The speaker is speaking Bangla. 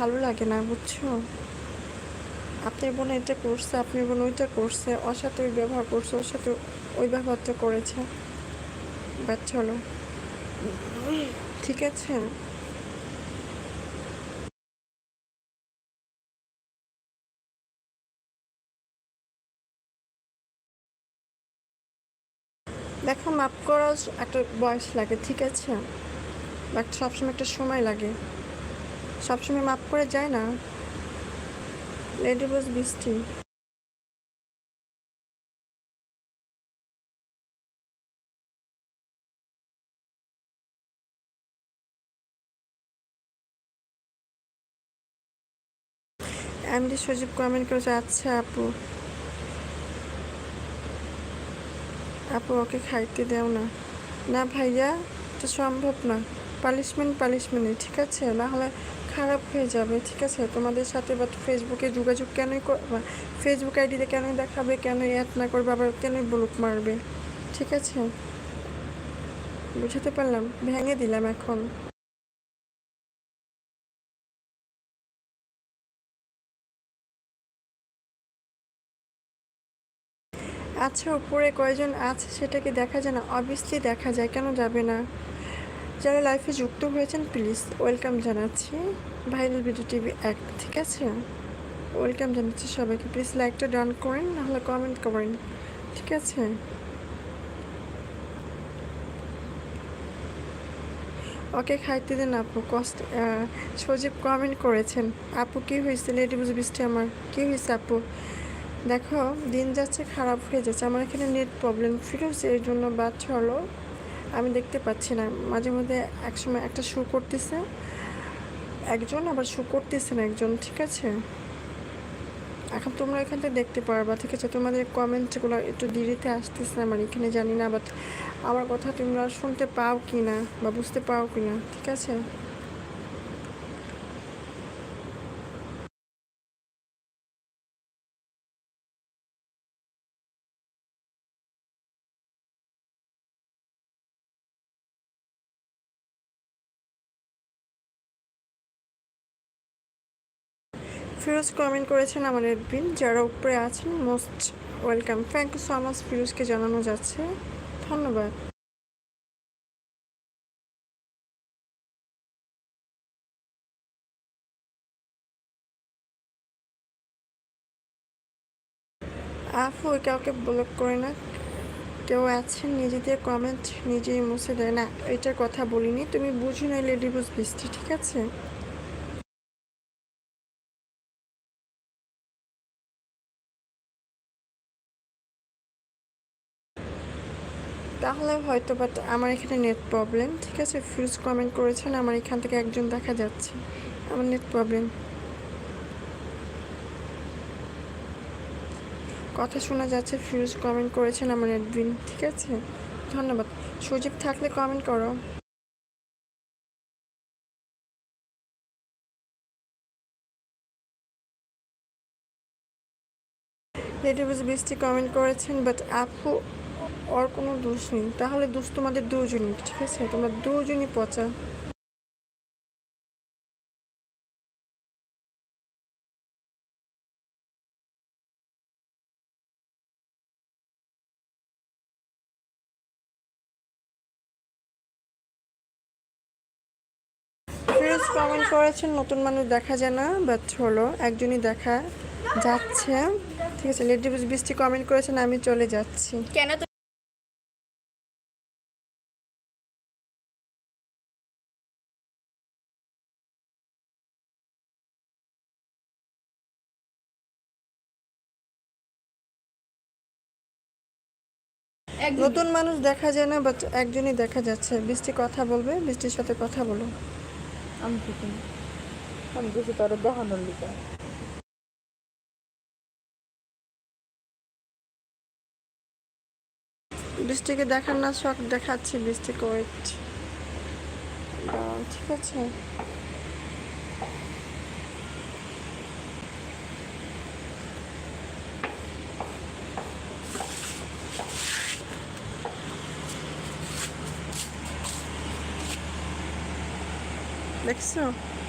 ভালো লাগে না, বুঝছ? আপনার বোন এটা করছে আপনার বোন ওইটা করছে, ওর সাথে ওই ব্যবহার করছে, ওর সাথে ওই ব্যবহারটা করেছে। বাট চলো। ঠিক আছে? দেখো মাপ করার একটা বয়স লাগে, ঠিক আছে? বাট সবসময় একটা সময় লাগে। সবসময় মাপ করে যায় না। লেডি বস বৃষ্টি। এমডি সজীব কমেন্ট করেছে আচ্ছা আপু। আপু, ওকে খাইতে দেও না। না ভাইয়া, এটা সম্ভব না। পালিশমেন্ট পানিশমেন্টই ঠিক আছে? না হলে খারাপ হয়ে যাবে, ঠিক আছে? তোমাদের সাথে বা ফেসবুকে যোগাযোগ কেনই ফেসবুক আইডিতে কেন দেখাবে কেন অ্যাড না করবে, আবার কেনই ব্লক মারবে? ঠিক আছে? বুঝাতে পারলাম? ভেঙে দিলাম এখন। আচ্ছা উপরে কয়জন আছে সেটাকে দেখা যায় না? অবভিয়াসলি দেখা যায়, কেন যাবে না? যারা লাইফে যুক্ত হয়েছেন প্লিজ ওয়েলকাম জানাচ্ছি ভাইরাল ভিডিও টিভি এক ঠিক আছে? ওয়েলকাম জানাচ্ছি সবাইকে। প্লিজ লাইকটা ডান করেন, নাহলে কমেন্ট করেন, ঠিক আছে? ওকে, খাইতে দেন আপু, কষ্ট সজীব কমেন্ট করেছেন। আপু, কী হয়েছে? লেডি বুঝে বৃষ্টি আমার। কী হয়েছে আপু? দেখো, দিন যাচ্ছে, খারাপ হয়ে যাচ্ছে। আমার এখানে নেট প্রবলেম ফিরোজ, এর জন্য বাচ্চা হলো আমি দেখতে পাচ্ছি না। মাঝে মধ্যে একসময় একটা শু করতেছে। একজন আবার শু করতেছে না একজন, ঠিক আছে? এখন তোমরা এখান থেকে দেখতে পারবা, ঠিক আছে? তোমাদের কমেন্টগুলো একটু দেরিতে আসতেছে না আমার, এখানে জানি না বাট আমার কথা তোমরা শুনতে পাও কি না বা বুঝতে পাও কি না ঠিক আছে? ফিরোজ কমেন্ট করেছেন আমার এডবিন যারা উপরে আছেন most welcome thank you so much ফিরোজকে জানানো যাচ্ছে। ধন্যবাদ। আফু, কাউকে ব্লক করে না। কেউ আছেন নিজেদের কমেন্ট নিজেই মুছে দেয়। না এটার কথা বলিনি। তুমি বুঝি না লেডি বুঝ বৃষ্টি, ঠিক আছে? তাহলে হয়তো বাট আমার এখানে নেট প্রবলেম ঠিক আছে? ফিউজ কমেন্ট করেছেন, আমার এখান থেকে একজন দেখা যাচ্ছে। আমার নেট প্রবলেম কথা শোনা যাচ্ছে ফিউজ কমেন্ট করেছেন আমার এডবিন ঠিক আছে? ধন্যবাদ। সুযোগ থাকলে কমেন্ট করো। লেডিবুজ বৃষ্টি কমেন্ট করেছেন বাট আপু ওর কোনো দোষ নেই। তাহলে দোষ তোমাদের দুজনই ঠিক আছে? তোমরা দুজনই পচা। কমেন্ট করেছেন, নতুন মানুষ দেখা যায় না বাট হলো, একজনই দেখা যাচ্ছে। ঠিক আছে লেডি বৃষ্টি কমেন্ট করেছেন, আমি চলে যাচ্ছি। কেন নতুন মানুষ দেখা যায় না বাট একজনই দেখা যাচ্ছে। বৃষ্টি কথা বলবে বৃষ্টির সাথে কথা বলো। আমি আমি কিছু তোর দেখানোর লিখা। বৃষ্টিকে দেখার না শখ দেখাচ্ছি বৃষ্টিকে ওয়েট ঠিক আছে। Netflix'u.